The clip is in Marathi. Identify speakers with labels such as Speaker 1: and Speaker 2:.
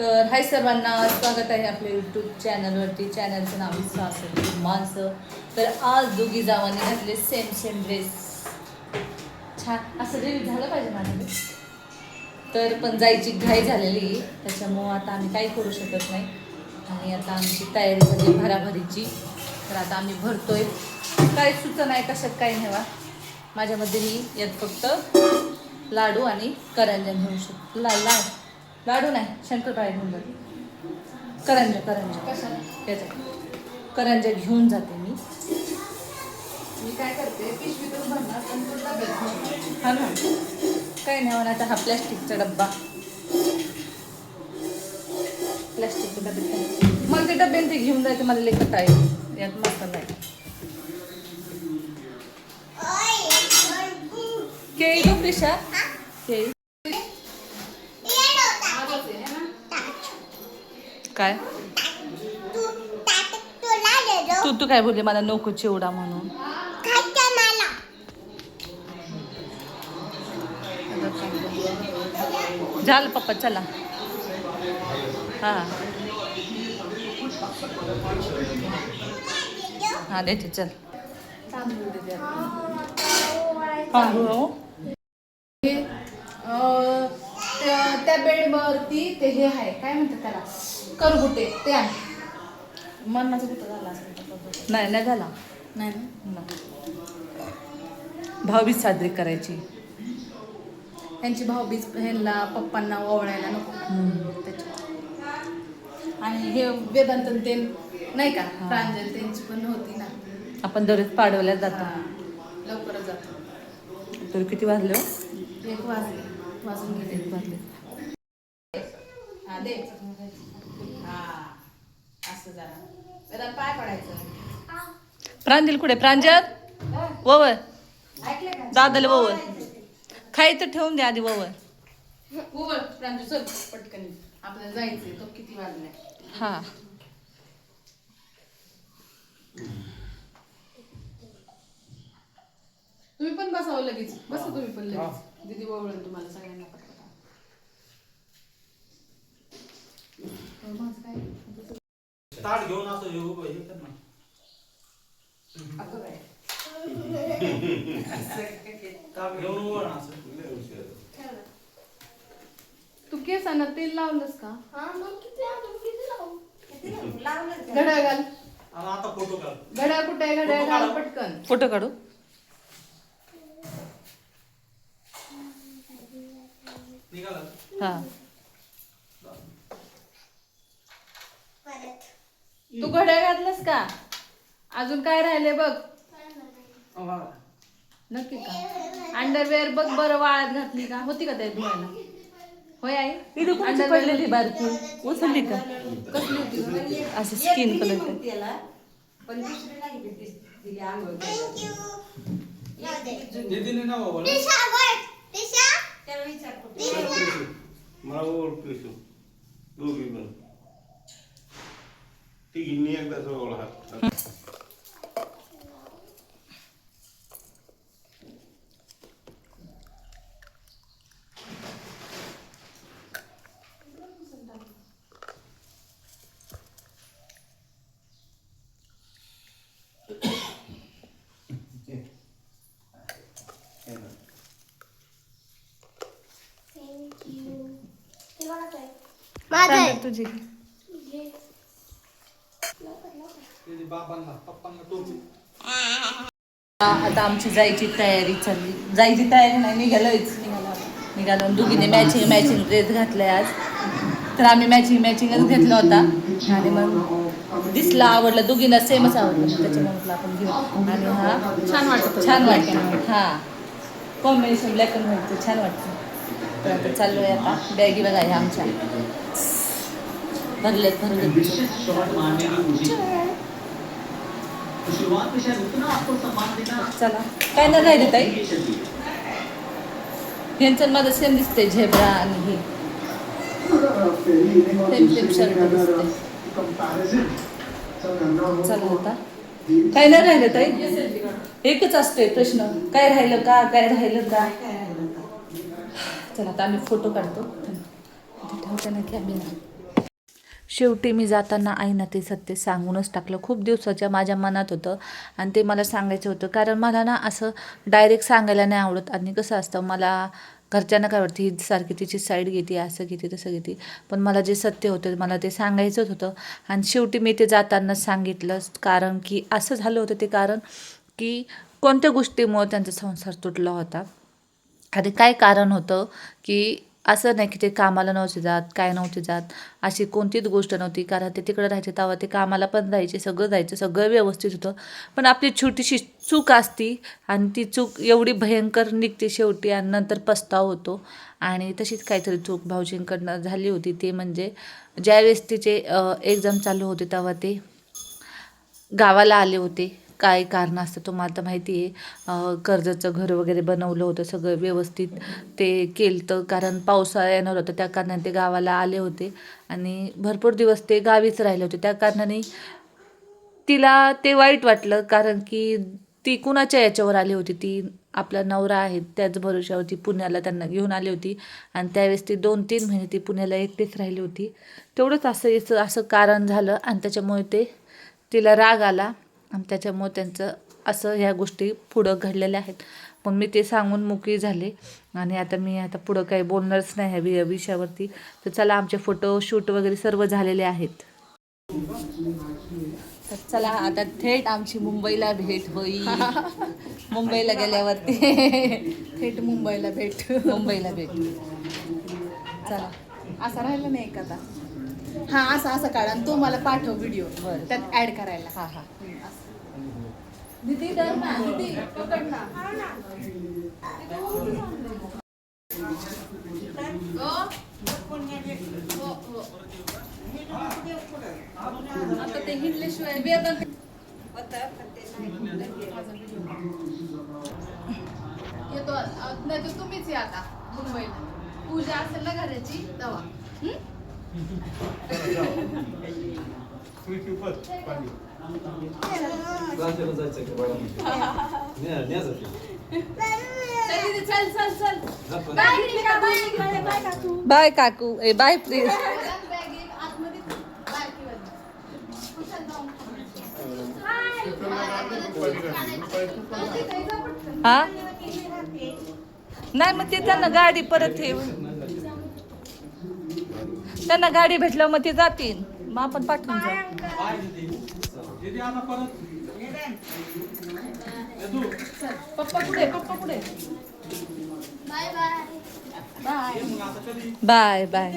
Speaker 1: तर हाय सर्वांना स्वागत आहे आपल्या यूट्यूब चॅनलवरती चॅनलचं नाव आहे माणसं. तर आज दोघी जावांनी घातले सेम सेम ड्रेस छान. असं रील झालं पाहिजे माझ्याकडे तर पण जायची घाई झालेली त्याच्यामुळं आता आम्ही काही करू शकत नाही. आणि आता आमची तयारी झाली भराभरीची. तर आता आम्ही भरतोय. काय सुचना नाही कशात काही नेवा माझ्यामध्ये मी यात फक्त लाडू आणि करंजन घेऊ शकतो. ला लाड. लाडू नाही शंकरपाळ्या घेऊन जाते. करंजा करंजा. याच्यात करंजा घेऊन जाते मी.
Speaker 2: मी काय करते पिशवीतून भरणार पण तो डब्यात.
Speaker 1: हा ना? काही नाही म्हणा आता हा प्लॅस्टिकचा डब्बा. प्लॅस्टिकचा डबे मग ते डब्याने ते घेऊन जायचं मला लेखत आहे यात मसाला आहे केळी गो प्रिशा केळी
Speaker 2: आवाज आहे ना?
Speaker 1: काय? तू तू काय बोलली? मला नको चिवडा म्हणून. झालं पप्पा चला. हा. हा देते चल. हा हो
Speaker 2: हे, अं, त्या- त्या बेडवरती ते हे आहे काय म्हणतात त्याला? करगुटे ते आहे. मरणाचा कुठं झाला असेल.
Speaker 1: नाही नाही झाला.
Speaker 2: नाही ना?
Speaker 1: भावीच साजरी करायची.
Speaker 2: त्यांची भाऊबीज ह्यांना पप्पांना ओवळायला नको. त्याच्या आणि हे वेदांतन ते नाही का. प्रांजल त्यांची पण होती ना.
Speaker 1: आपण दररोज पाडवल्या जातो.
Speaker 2: लवकरच जातो
Speaker 1: तर किती वाजले हो?
Speaker 2: एक वाजले. वाजून गेले.
Speaker 1: एक वाजले.
Speaker 2: हा दे. हा असं जरा. वेदांत पाय पडायचं.
Speaker 1: प्रांजल कुठे? प्रांजल? वव
Speaker 2: ऐकलं का?
Speaker 1: दादाला वव खाई तर ठेवून द्या आधी वव
Speaker 2: उघड प्रांजू चल पटकन. आपल्याला जायचंय तो किती वाजलाय
Speaker 1: हा.
Speaker 2: तुम्ही पण बसावं लगेच. बसा तुम्ही पण लगेच. दीदी ओळख तुम्हाला सगळ्यांना पटपटा तर माझं काय
Speaker 3: ताट घेऊन असं हे कर ना
Speaker 2: अगं काय
Speaker 3: ताट घेऊन उभं ना असं.
Speaker 2: तू केसांना तेल लावलंस का?
Speaker 4: हा मग किती लावू?
Speaker 2: घड्याळ घाल.
Speaker 3: आणि आता फोटो काढ.
Speaker 2: घड्याळ कुठे आहे? घड्याळ
Speaker 3: फोटो
Speaker 2: घाल. पटकन.
Speaker 1: फोटो काढू.
Speaker 3: निघाला.
Speaker 1: हा.
Speaker 2: तू घड्याळ घातलंस का? अजून काय राहिले बग नक्की का? अंडरवेअर बघ बरं वाळत घातली का? होती का ते धुवायला? होय आई?
Speaker 1: इथं कोणची पडलेली बारकी. उचलली का?
Speaker 2: कसली होती
Speaker 1: असं स्किन कलर
Speaker 4: दिशा
Speaker 5: मला ओळखतो दोघी पण. तिघींनी एकदा जवळ हात
Speaker 4: थँक यू ते मला काय माझं आहे
Speaker 1: तुझी
Speaker 3: बाबांना पप्पांना टोपी
Speaker 1: आता आमची जायची तयारी चालली. जायची तयारी नाही निघालोच निघालो. दोघीने मॅचिंग मॅचिंग ड्रेस घातलाय आज. तर आम्ही मॅचिंग मॅचिंगच घेतला होता. आणि मग दिसला आवडला. दोघींना सेमच आवडलं. त्याच्यामुळे म्हटलं आपण घेऊ. आणि हा
Speaker 2: छान वाटत.
Speaker 1: छान वाटतं. हा. कॉम्बिनेशन ब्लॅक अँड व्हाईटचं छान वाटतं. तर आता चाललोय आता. बॅगी बघा ह्या आमच्या. भरलेत भरलेत. चला. काय नाही राहिले ताई यांचं माझं सेम दिसतंय झेब्रा आणि हे. सेम सेम शर्ट दिसते चला आता. काय नाही राहिलं ताई? एकच असतोय प्रश्न. काय राहिलं का काय राहिलं का? चला आता आम्ही फोटो काढतो. ठेवते ना कॅमेरा शेवटी मी जाताना आईना ते सत्य सांगूनच टाकलं. खूप दिवसाच्या माझ्या मनात होतं आणि ते मला सांगायचं होतं. कारण मला ना असं डायरेक्ट सांगायला नाही आवडत. आणि कसं असतं मला घरच्यांना काय वाटतं ही सारखी तिची साईड घेते असं घेते तसं घेते. पण मला जे सत्य होतं मला ते सांगायचंच होतं. आणि शेवटी मी ते जाताना सांगितलं. कारण की असं झालं होतं ते कारण की कोणत्या गोष्टीमुळं त्यांचा संसार तुटला होता. आणि काय कारण होतं की असं नाही की ते कामाला नव्हते जात काय नव्हते जात. अशी कोणतीच गोष्ट नव्हती कारण ते तिकडं राहायचे तेव्हा ते कामाला पण जायचे सगळं जायचं सगळं व्यवस्थित होतं. पण आपली छोटीशी चूक असती आणि ती चूक एवढी भयंकर निघते शेवटी आणि नंतर पस्ताव होतो. आणि तशीच काहीतरी चूक भाऊजींकडनं झाली होती ते म्हणजे ज्यावेळेस तिचे एक्झाम चालू होते तेव्हा ते गावाला आले होते. काय कारण असतं तुम्हाला तर माहिती आहे. कर्जाचं घर वगैरे बनवलं होतं सगळं व्यवस्थित ते केलं तर कारण पावसाळा येणार होता त्या कारणाने ते गावाला आले होते. आणि भरपूर दिवस ते गावीच राहिले होते. त्या कारणाने तिला ते वाईट वाटलं. कारण की ती कुणाच्या याच्यावर आली होती? ती आपला नवरा आहे. त्याच भरोशावरती पुण्याला त्यांना घेऊन आली होती. आणि त्यावेळेस ती दोन तीन महिने ती पुण्याला एकटीच राहिली होती. तेवढंच असं याचं असं कारण झालं. आणि त्याच्यामुळे ते तिला राग आला. आणि त्याच्यामुळे त्यांचं असं ह्या गोष्टी पुढं घडलेल्या आहेत. पण मी ते सांगून मोकळी झाले. आणि आता मी आता पुढं काही बोलणारच नाही ह्या वि विषयावरती. तर चला आमचे फोटो शूट वगैरे सर्व झालेले आहेत. तर चला आता थेट आमची मुंबईला भेट होईल. मुंबईला गेल्यावरती.
Speaker 2: थेट मुंबईला भेट.
Speaker 1: मुंबईला भेट. चला.
Speaker 2: असा राहिला नाही एखादा हा असं असं काढ आणि तू मला पाठव व्हिडिओ.
Speaker 1: बरं.
Speaker 2: त्यात ऍड करायला.
Speaker 1: हा हा.
Speaker 2: दीदी धर ना दीदी पकड ना. आता ते हिंडल्याशिवाय वेदन येतो नाही तर तुम्हीच या आता मुंबईला. पूजा असेल ना घराची तेव्हा हं? चल दीदी, चल चल चल
Speaker 4: बाय निकिता, बाय बाय काकू.
Speaker 1: बाय काकू ए बाय प्लीज हा नाही मग ते त्यांना गाडी परत ठेव त्यांना गाडी भेटल्यावर मग ते जातील मग आपण पाठवून जाऊ
Speaker 3: दीदी दीदी आता परत. येतो.
Speaker 2: चल, पप्पा कुठे पप्पा कुठे
Speaker 4: बाय. बाय.
Speaker 2: बाय.
Speaker 1: बाय